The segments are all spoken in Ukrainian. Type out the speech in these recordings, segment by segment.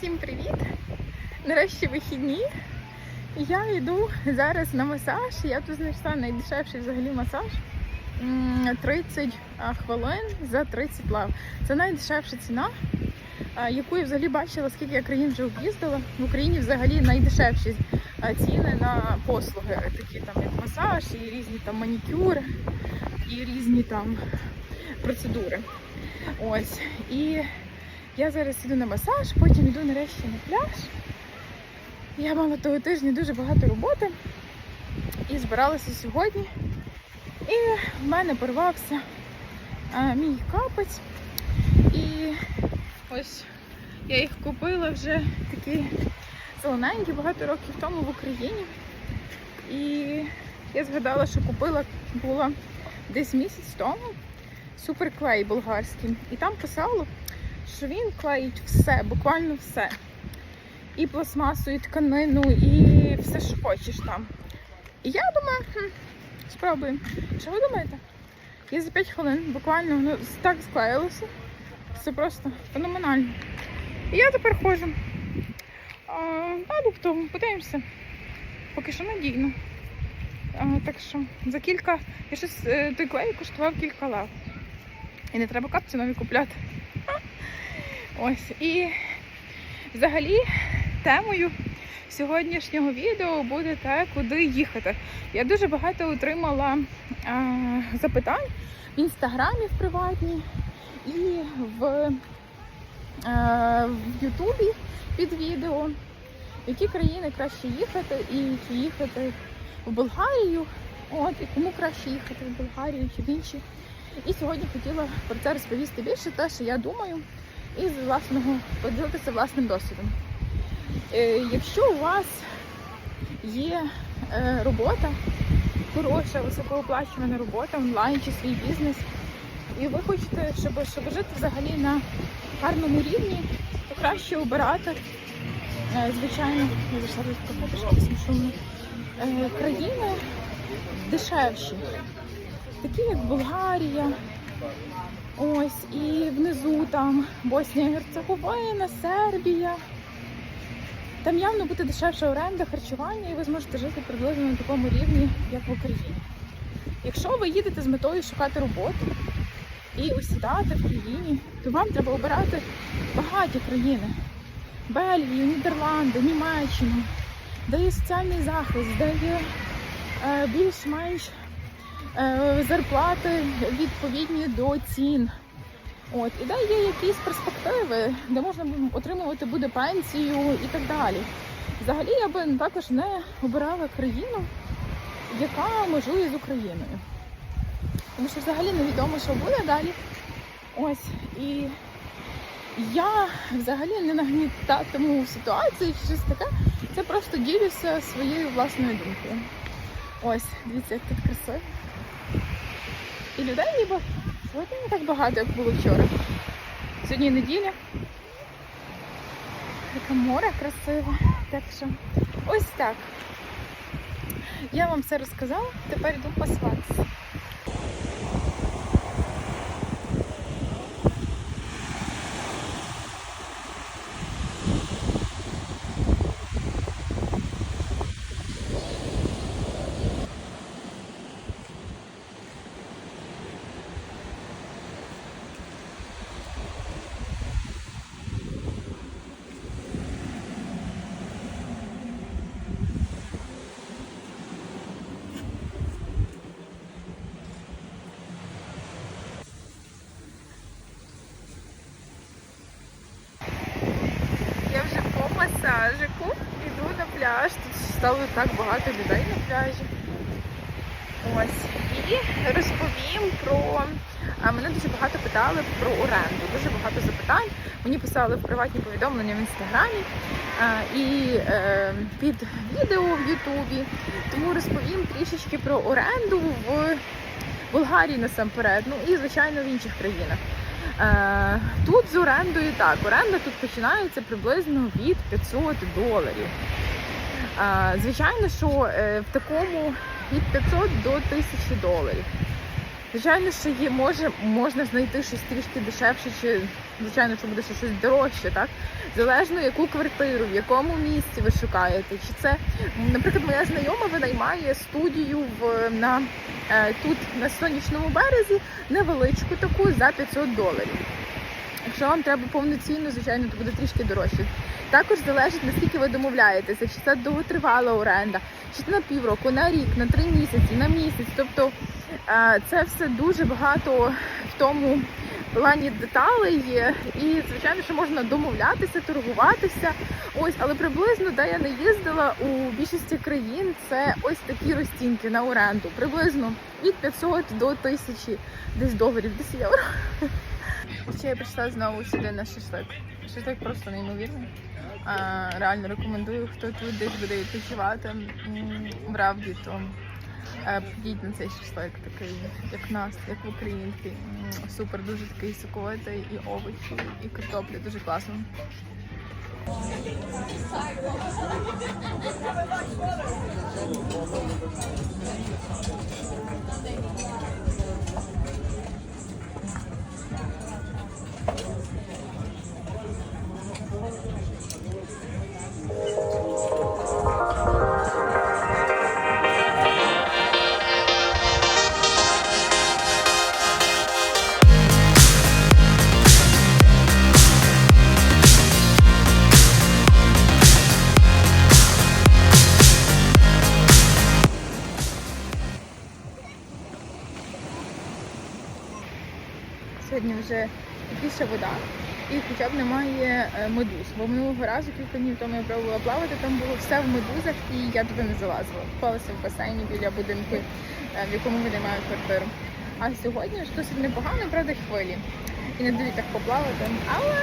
Всім привіт! Нарешті вихідні. Я йду зараз на масаж. Я тут знайшла найдешевший взагалі масаж. 30 хвилин за 30 лав. Це найдешевша ціна, яку я взагалі бачила, скільки я країн вже об'їздила. В Україні взагалі найдешевші ціни на послуги, такі там як масаж, і різні там манікюри, і різні там процедури. Ось. І я зараз іду на масаж, потім йду нарешті на пляж. Я мала того тижня дуже багато роботи і збиралася сьогодні. І в мене порвався а, мій капець. І ось я їх купила вже такі зелененькі багато років тому в Україні. І я згадала, що купила була десь місяць тому суперклей болгарський. І там писало, що він клеїть все, буквально все. І пластмасу, і тканину, і все, що хочеш там. І я думаю, хм, спробуємо. Що ви думаєте? Я за 5 хвилин буквально воно так склеїлося. Це просто феноменально. І я тепер ходжу. А тобто, подивимося. Поки що надійно. А, так що за кілька. Я щось е, той клей коштував кілька лав. І не треба капці нові купляти. Ось. І взагалі темою сьогоднішнього відео буде те, куди їхати. Я дуже багато отримала а, запитань в інстаграмі в приватній і в, а, в Ютубі під відео, в які країни краще їхати, і чи їхати в Болгарію. От, і кому краще їхати в Болгарію чи в інші. І сьогодні хотіла про це розповісти більше, те, що я думаю, і з власного поділитися власним досвідом. Е, якщо у вас є е, робота, хороша, високооплачувана робота, онлайн чи свій бізнес, і ви хочете, щоб, щоб жити взагалі на гарному рівні, то краще обирати, е, звичайно, країни дешевші такі як Болгарія. Ось і внизу там Боснія Герцеговина, Сербія. Там явно буде дешевша оренда, харчування, і ви зможете жити приблизно на такому рівні, як в Україні. Якщо ви їдете з метою шукати роботу і осідати в країні, то вам треба обирати багаті країни: Бельгію, Нідерланди, Німеччину, де є соціальний захист, де є е, більш-менш зарплати відповідні до цін. От, і де є якісь перспективи, де можна отримувати буде пенсію і так далі. Взагалі я би також не обирала країну, яка межує з Україною. Тому що взагалі невідомо, що буде далі. Ось. І я взагалі не нагнітатиму ситуацію чи щось таке. Це просто ділюся своєю власною думкою. Ось, дивіться, як тут красиво. І людей ніби сьогодні не так багато, як було вчора. Сьогодні неділя. Таке море красиве. Так що ось так. Я вам все розказала, тепер йду пасуватися. Я вже по масажику йду на пляж. Тут стало так багато людей на пляжі. Ось. І розповім про. Мене дуже багато питали про оренду. Дуже багато запитань. Мені писали в приватні повідомлення в інстаграмі і е, під відео в Ютубі. Тому розповім трішечки про оренду в Болгарії насамперед, ну і звичайно в інших країнах. Е, Тут з орендою так, оренда тут починається приблизно від 500 доларів. Звичайно, що е, в такому від 500 до 1000 доларів. Звичайно, що є, може, можна знайти щось трішки дешевше, чи звичайно, що буде ще щось дорожче, так? Залежно яку квартиру, в якому місці ви шукаєте. Чи це, наприклад, моя знайома винаймає студію в на е, тут на сонячному березі, невеличку таку за 500 доларів. Якщо вам треба повноцінно, звичайно, то буде трішки дорожче. Також залежить наскільки ви домовляєтеся, чи це довготривала оренда, чи це на півроку, на рік, на три місяці, на місяць. Тобто е, це все дуже багато в тому плані деталей є. І звичайно, що можна домовлятися, торгуватися. Ось, але приблизно, де я не їздила у більшості країн, це ось такі розцінки на оренду. Приблизно від 500 до 1000 десь доларів, десь євро. Ще я прийшла знову сюди на шашлик. Шашлик просто неймовірний. Реально рекомендую, хто тут десь буде відпочивати м, в Равді, то е, підіть на цей шашлик такий, як нас, як в Україні. Супер, дуже такий соковитий, і овочі, і картопля, дуже класно. Вже більша вода і хоча б немає е, медуз. Бо минулого разу кілька днів тому я пробувала плавати, там було все в медузах, і я туди не залазила. Купалася в басейні біля будинку, е, в якому винаймаю квартиру. А сьогодні ж досить непогано, правда, хвилі. І не дають так поплавати, але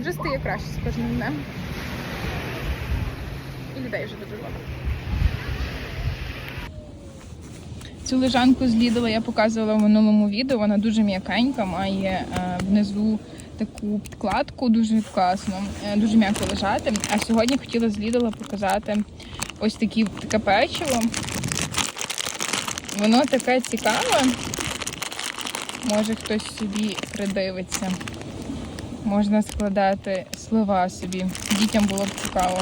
вже стає краще з кожним днем. І людей вже дуже багато. Цю лежанку з Lidl я показувала в минулому відео. Вона дуже м'якенька, має е, внизу таку підкладку, дуже класно, е, дуже м'яко лежати. А сьогодні хотіла з Lidl показати ось такі, таке печиво. Воно таке цікаве. Може хтось собі придивиться. Можна складати слова собі. Дітям було б цікаво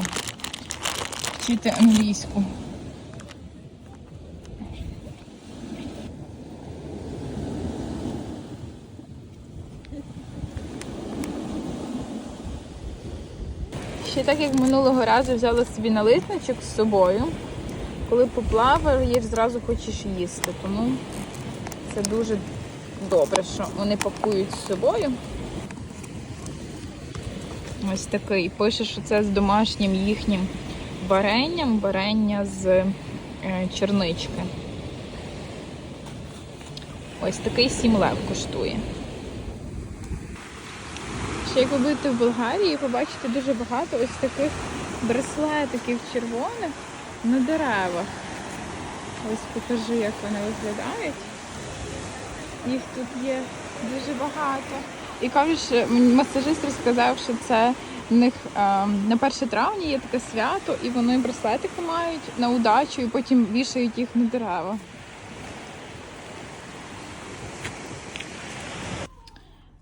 вчити англійську. Ще так як минулого разу взяла собі налисничок з собою. Коли поплаваєш, зразу хочеш їсти. Тому це дуже добре, що вони пакують з собою. Ось такий. Пише, що це з домашнім їхнім варенням, варення з е, чернички. Ось такий 7 лев коштує. Ще як ви будете в Болгарії, побачите дуже багато ось таких браслетиків червоних на деревах. Ось покажу, як вони виглядають. Їх тут є дуже багато. І кажуть, масажист розказав, що це в них е, на 1 травня є таке свято, і вони браслетики мають на удачу, і потім вішають їх на дерева.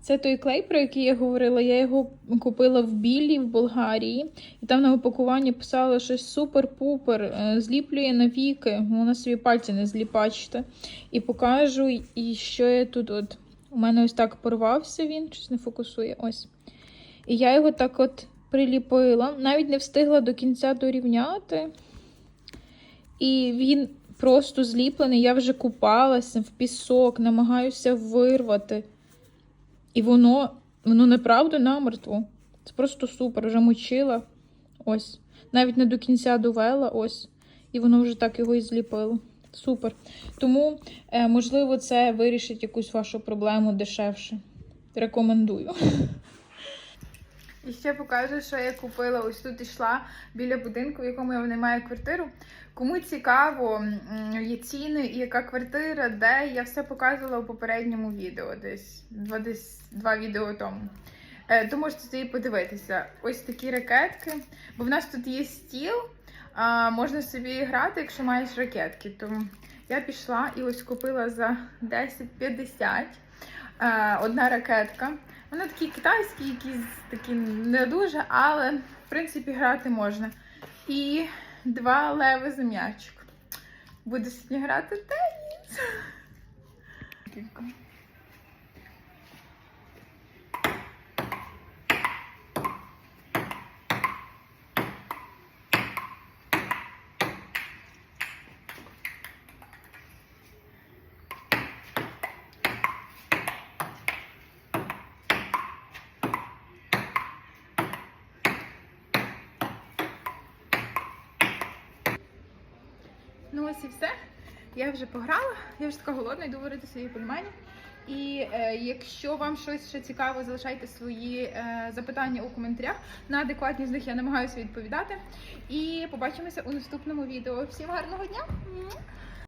Це той клей, про який я говорила. Я його купила в білі в Болгарії, і там на упакуванні писало щось супер-пупер, е, зліплює навіки. Вона собі пальці не зліпачте. І покажу, і що я тут. от. У мене ось так порвався він, щось не фокусує. Ось. І я його так от приліпила. Навіть не встигла до кінця дорівняти. І він просто зліплений. Я вже купалася в пісок, намагаюся вирвати. І воно, воно неправда намертво. Це просто супер. Вже мочила. Ось. Навіть не до кінця довела, ось. І воно вже так його і зліпило. Супер. Тому, е, можливо, це вирішить якусь вашу проблему дешевше. Рекомендую. І ще покажу, що я купила. Ось тут йшла біля будинку, в якому я винаймаю квартиру. Кому цікаво, є ціни і яка квартира, де я все показувала у попередньому відео, десь два, десь два відео тому. Е, То можете собі подивитися. Ось такі ракетки. Бо в нас тут є стіл, а можна собі грати, якщо маєш ракетки. То Я пішла і ось купила за 10,50 е, одна ракетка. Вони такі китайські, якісь такі не дуже, але в принципі грати можна. І два леви за м'ячик. Буду сьогодні грати теніс. Ну ось і все. Я вже пограла, я вже така голодна, йду варити свої пельмені. І е, якщо вам щось ще цікаво, залишайте свої е, запитання у коментарях. На адекватні з них я намагаюся відповідати. І побачимося у наступному відео. Всім гарного дня!